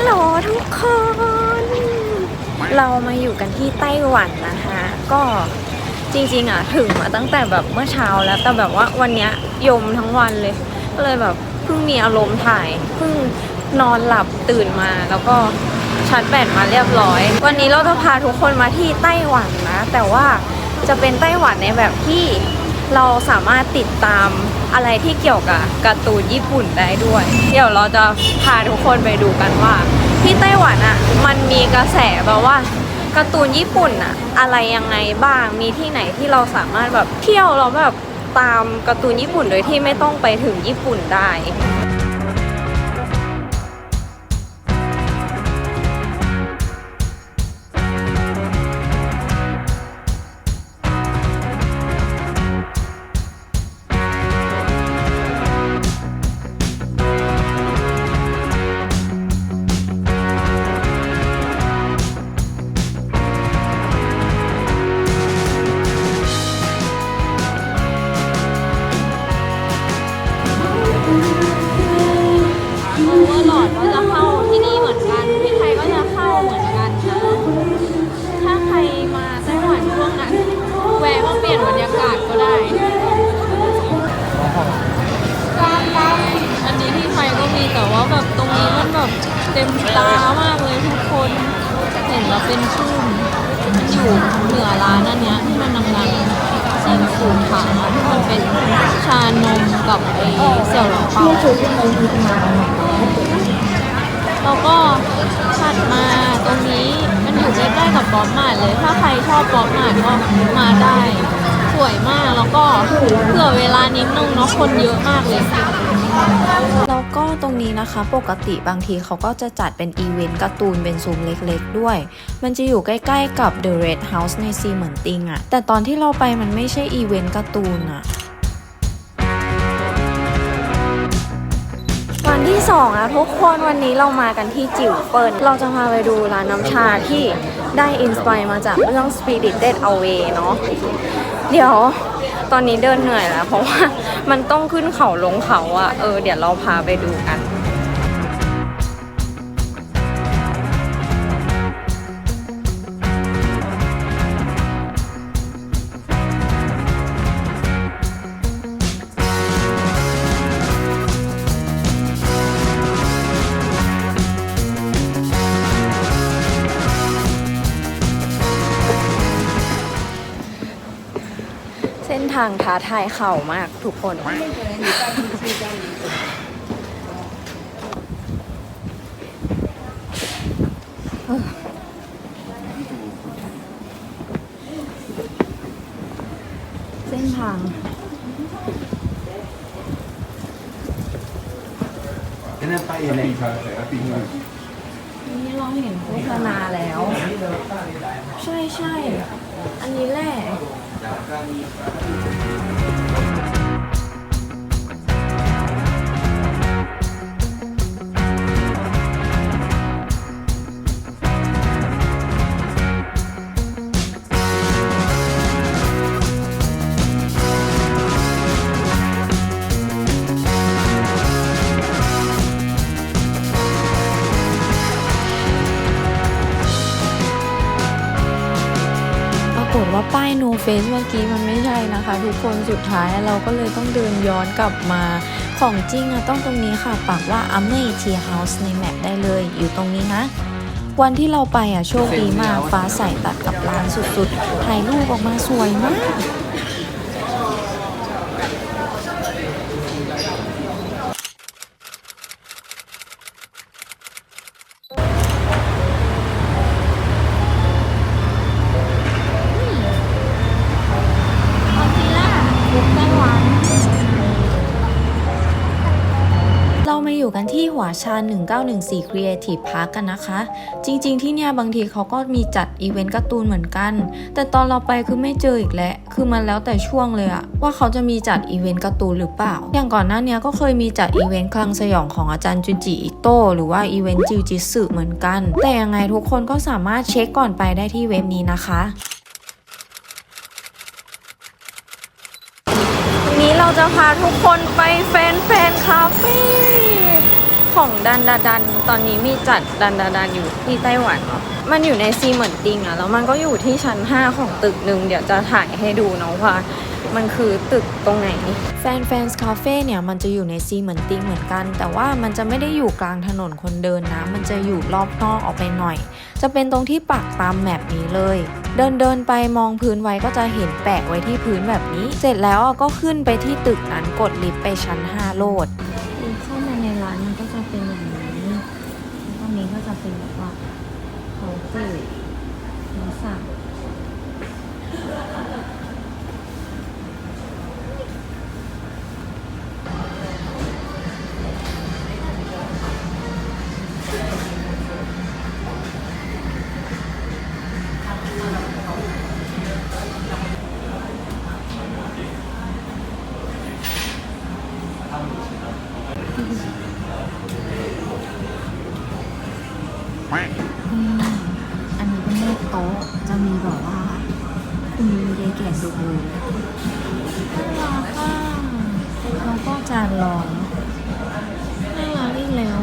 ลโหลทุกคน เรามาอยู่กันที่ไต้หวันนะคะ ก็จริงๆอะถึงมาตั้งแต่แบบเมื่อเช้าแล้วแต่แบบว่าวันเนี้ยยมทั้งวันเลย ก็เลยแบบเพิ่งมีอารมณ์ถ่ายเพิ่งนอนหลับตื่นมาแล้วก็ชาร์จแบตมาเรียบร้อย วันนี้เราจะพาทุกคนมาที่ไต้หวันนะ แต่ว่าจะเป็นไต้หวันในแบบที่ เราสามารถติดตามอะไรที่เกี่ยวกับการ์ตูนญี่ปุ่นได้ด้วย เดี๋ยวเราจะพาทุกคนไปดูกันว่า ที่ไต้หวันอะมันมีกระแสแบบว่าการ์ตูนญี่ปุ่นอะอะไรยังไงบ้างมีที่ไหนที่เราสามารถแบบเที่ยวเราแบบตามการ์ตูนญี่ปุ่นโดยที่ไม่ต้องไปถึงญี่ปุ่นได้ สูตรขาวที่มันเป็นชานมกับไอเสี่ยวหลงเปาแล้วก็ถัดมาตรงนี้มันอยู่ใกล้ๆกับป๊อปมาดเลย ถ้าใครชอบป๊อปมาดก็มาได้ สวยมากแล้วก็เผื่อเวลานิดนึงเนาะคนเยอะมากเลย แล้วก็ตรงนี้นะคะปกติบางทีเขาก็จะจัดเป็นอีเวนต์การ์ตูนเป็นซูมเล็กๆด้วย มันจะอยู่ใกล้ๆกับ The Red House ในซีเหมือนติงอะแต่ตอนที่เราไปมันไม่ใช่อีเวนต์การ์ตูนอะวันที่สองแล้วทุกคนวันนี้เรามากันที่จิ๋วเปิลเราจะพาไปดูร้านน้ำชาที่ได้อินสปายมาจากเรื่อง Spirited Away เนาะเดี๋ยว ตอนนี้เดินเหนื่อยแล้ว เพราะว่ามันต้องขึ้นเขาลงเขาอะเออเดี๋ยวเราพาไปดูกัน เส้นทางท้าทายเข่ามากทุกคน เส้นทาง Cái này bay này. นี่เราเห็นโฆษณาแล้ว ใช่ใช่ อันนี้แหละ ป ว่าป้าย no face เมื่อกี้มันไม่ใช่นะคะ ทุกคนสุดท้ายเราก็เลยต้องเดินย้อนกลับมาของจริงอะต้องตรงนี้ค่ะปักว่า a m e Tea House ในแมปได้เลยอยู่ตรงนี้นะวันที่เราไปอะโชคดีมากฟ้าใสตัดกับร้านสุดๆถ่ายรูปออกมาสวยมาก มาอยู่กันที่หัวชาญ1914 Creative Park กันนะคะ จริงๆที่เนี่ยบางทีเขาก็มีจัดอีเวนต์การ์ตูนเหมือนกัน แต่ตอนเราไปคือไม่เจออีกแล้ว คือมันแล้วแต่ช่วงเลยอะว่าเขาจะมีจัดอีเวนต์การ์ตูนหรือเปล่า อย่างก่อนหน้าเนี้ยก็เคยมีจัดอีเวนต์คลังสยองของอาจารย์จุนจิอิโต้หรือว่าอีเวนต์จิวจิสึเหมือนกัน แต่ยังไงทุกคนก็สามารถเช็คก่อนไปได้ที่เว็บนี้นะคะวันนี้เราจะพาทุกคนไปแฟนแฟนคาเฟ่ ของดันดาดันตอนนี้มีจัดดันดาดันอยู่ที่ไต้หวันเนาะมันอยู่ในซีเหมือนติงอะแล้วมันก็อยู่ที่ชั้น 5 ของตึกหนึ่งเดี๋ยวจะถ่ายให้ดูเนาะว่ามันคือตึกตรงไหนแฟนแฟนคาเฟ่เนี่ยมันจะอยู่ในซีเหมือนติงเหมือนกัน แต่ว่ามันจะไม่ได้อยู่กลางถนนคนเดินนะ มันจะอยู่รอบนอกออกไปหน่อย จะเป็นตรงที่ปักตามแมปนี้เลย เดินเดินไปมองพื้นไว้ก็จะเห็นแปะไว้ที่พื้นแบบนี้ เสร็จแล้วก็ขึ้นไปที่ตึกนั้นกดลิฟต์ไปชั้น 5 โลด จะมีแบบว่าคุณยายแก่ดูเลยน่ารักอะแล้วก็จานรองน่ารักอีกแล้ว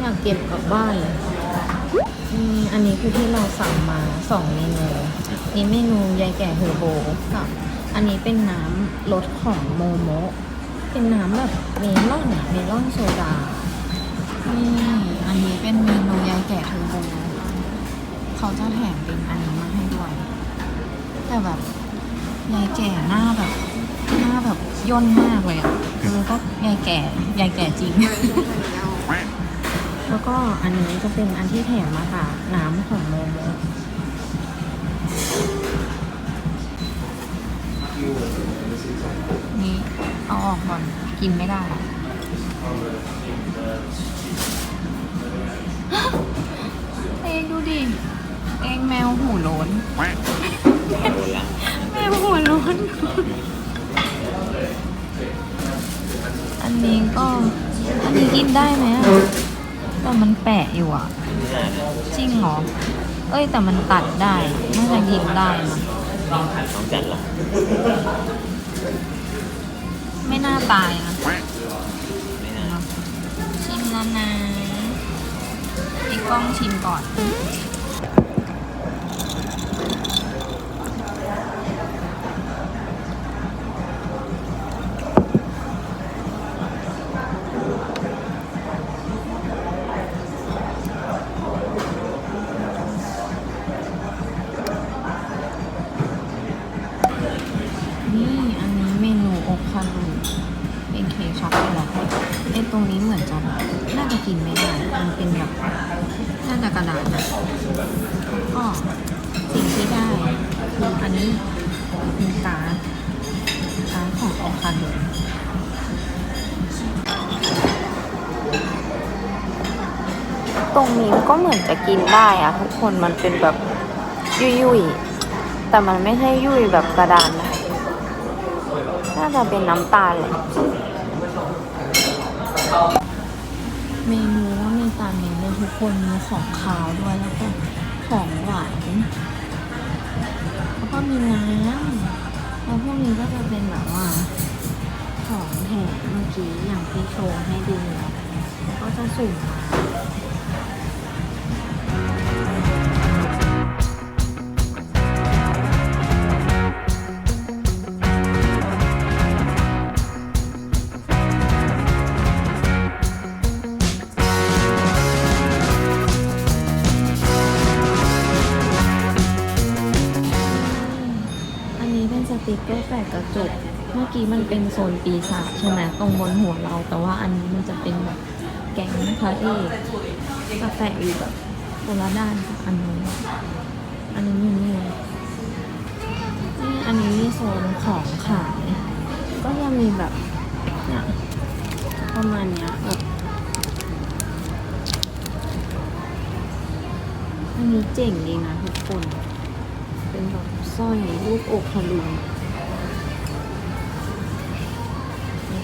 อยากเก็บกลับบ้านเลยอันนี้คือที่เราสั่งมาสองเมนูนี่เมนูยายแก่เฮอร์โบกับอันนี้เป็นน้ำรสของโมโมะเป็นน้ำแบบเมลอนอะเมลอนโซดานี่อันนี้เป็นเมนูยายแก่เทอร์โบ เขาจะแถมเป็นอันนี้มาให้ด้วย แต่แบบยายแก่หน้าแบบ หน้าแบบย่นมากเลยอะคือก็ยายแก่ยายแก่จริง แล้วก็อันนี้จะเป็นอันที่แถมมาค่ะ น้ำของโมโมนี่เอาออกก่อนกินไม่ได้ เองดูดิ เองแมวหูโล้นแมวหัวโล้น อันนี้ก็ อันนี้กินได้ไหมอะแต่มันแปะอยู่อะ จริงเหรอ เอ้ยแต่มันตัดได้น่าจะกินได้นะต้องจัดละไม่น่าตายนะไม่น่าชิมแล้วนะไอ้กล้องชิมก่อนนี่ อันนี้มีการ์ดกาของโอคารุตรงนี้ก็เหมือนจะกินได้อะทุกคนมันเป็นแบบยุ่ยๆ แต่มันไม่ใช่ยุ่ยแบบกระดานนะน่าจะเป็นน้ำตาลแหละเมนูว่ามีตามนี้เลยทุกคนมีของคาวด้วยแล้วก็ของหวาน แล้วก็มีน้ำแล้วพวกนี้ก็จะเป็นแบบว่าของแถมเมื่อกี้อย่างที่โชว์ให้ดูแล้วก็จะสุ่มมา มันเป็นโซนปีศาจใช่ไหมตรงบนหัวเรา แต่ว่าอันนี้มันจะเป็นแบบแก๊งพระเอกจะแปะอยู่แบบคนละด้านกับอันนู้นอันนี้นี่นี่อันนี้โซนของขาย ก็จะมีแบบเนี่ยประมาณเนี้ยแบบอันนี้เจ๋งดีนะทุกคน เป็นแบบสร้อยรูปอกคารุ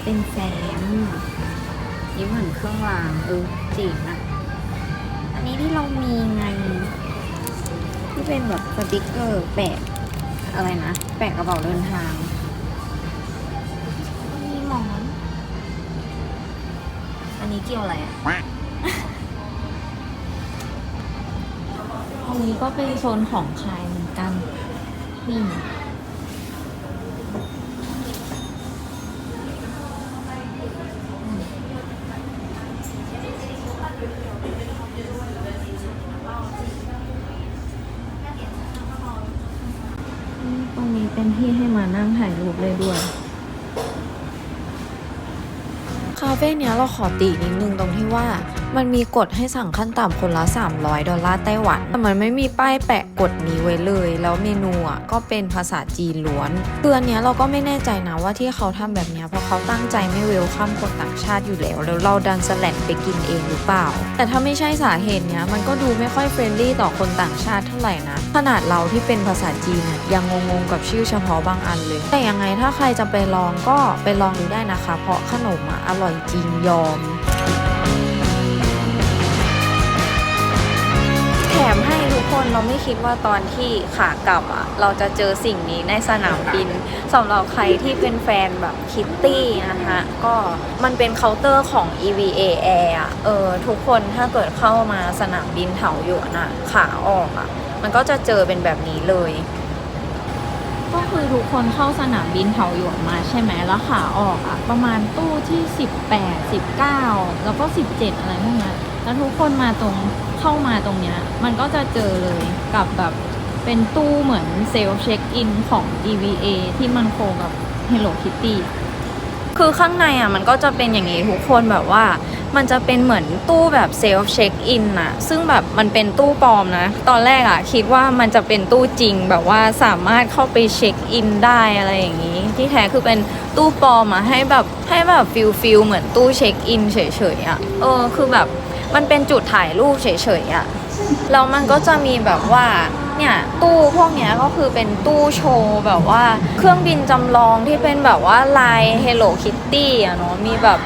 เป็นแฟ้มนี่เหมือนเครื่องรางเออจริงอะอันนี้ที่เรามีไง ที่เป็นแบบสติกเกอร์แปะอะไรนะ แปะกระเป๋าเดินทาง มีหมอน อันนนี้เกี่ยวอะไรอะอันนี้ก็เป็นโซนของขายเหมือนกันนี่ ตรงนี้เป็นที่ให้มานั่งถ่ายรูปเลยด้วย คา เฟ่เนี้ยเราขอตินิดนึงตรงที่ว่า มันมีกฎให้สั่งขั้นต่ำคนละ 300 ดอลลาร์ไต้หวันแต่มันไม่มีป้ายแปะกฎนี้ไว้เลย แล้วเมนูอะก็เป็นภาษาจีนล้วนคืออันเนี้ยเราก็ไม่แน่ใจนะว่าที่เขาทำแบบเนี้ยเพราะเขาตั้งใจไม่เวลคัมคนต่างชาติอยู่แล้ว แล้วเราดันสแลนไปกินเองหรือเปล่า แต่ถ้าไม่ใช่สาเหตุเนี้ยมันก็ดูไม่ค่อยเฟรนลี่ต่อคนต่างชาติเท่าไหร่นะ ขนาดเราที่เป็นภาษาจีนยังงงๆกับชื่อเฉพาะบางอันเลย แต่ยังไงถ้าใครจะไปลองก็ไปลองดูได้นะคะ เพราะขนมออร่อยจริงยอม ถมให้ทุกคนเราไม่คิดว่าตอนที่ขากลับอะ เราจะเจอสิ่งนี้ในสนามบินสำหรับใครที่เป็นแฟนแบบคิตตี้นะคะก็มันเป็นเคาน์เตอร์ของ EVA Air อะเออทุกคนถ้าเกิดเข้ามาสนามบินเถาหยวนอะขาออกอะ มันก็จะเจอเป็นแบบนี้เลยก็คือทุกคนเข้าสนามบินเถาหยวนมาใช่ไหมแล้วขาออกอะประมาณตู้ที่ 18 19 แล้วก็ 17 อะไรพวกนี้ยแล้วทุกคนมาตรง เข้ามาตรงเนี้ย มันก็จะเจอเลยกับแบบเป็นตู้เหมือนเซลฟ์เช็คอินของ EVA ที่มันโคกับ Hello Kitty คือข้างในอะมันก็จะเป็นอย่างนี้ทุกคนแบบว่า มันจะเป็นเหมือนตู้แบบเซลฟ์เช็คอินน่ะซึ่งแบบมันเป็นตู้ปลอมนะ ตอนแรกอะคิดว่ามันจะเป็นตู้จริงแบบว่าสามารถเข้าไปเช็คอินได้อะไรอย่างนี้ ที่แท้คือเป็นตู้ปลอมอะให้แบบให้แบบฟิลฟิลเหมือนตู้เช็คอินเฉยๆอะเออคือแบบ มันเป็นจุดถ่ายรูปเฉยๆอะแล้วมันก็จะมีแบบว่าเนี่ยตู้พวกเนี้ยก็คือเป็นตู้โชว์แบบว่าเครื่องบินจำลองที่เป็นแบบว่าลาย Hello Kitty อะเนาะมีแบบ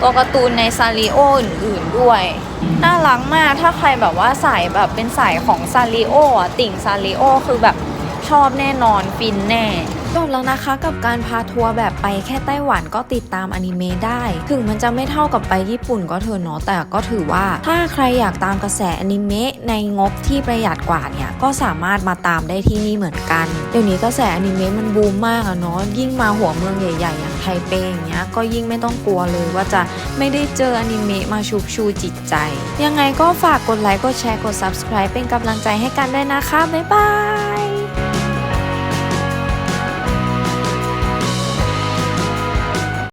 ตัวการ์ตูนในซาริโออื่นๆด้วย น่ารักมากถ้าใครแบบว่าสายแบบเป็นสายของซาริโออะติ่งซาริโอคือแบบชอบแน่นอนฟินแน่ จบแล้วนะคะกับการพาทัวร์แบบไปแค่ไต้หวันก็ติดตามอนิเมะได้ ถึงมันจะไม่เท่ากับไปญี่ปุ่นก็เถอะเนาะแต่ก็ถือว่า ถ้าใครอยากตามกระแสอนิเมะในงบที่ประหยัดกว่าเนี่ยก็สามารถมาตามได้ที่นี่เหมือนกัน เดี๋ยวนี้กระแสอนิเมะมันบูมมากอะเนาะยิ่งมาหัวเมืองใหญ่ๆอย่างไทเปอย่างเงี้ยก็ยิ่งไม่ต้องกลัวเลยว่าจะไม่ได้เจออนิเมะมาชุบชูจิตใจ ยังไงก็ฝากกดไลค์กดแชร์กด subscribe เป็นกำลังใจให้กันด้วยนะคะบ๊ายบาย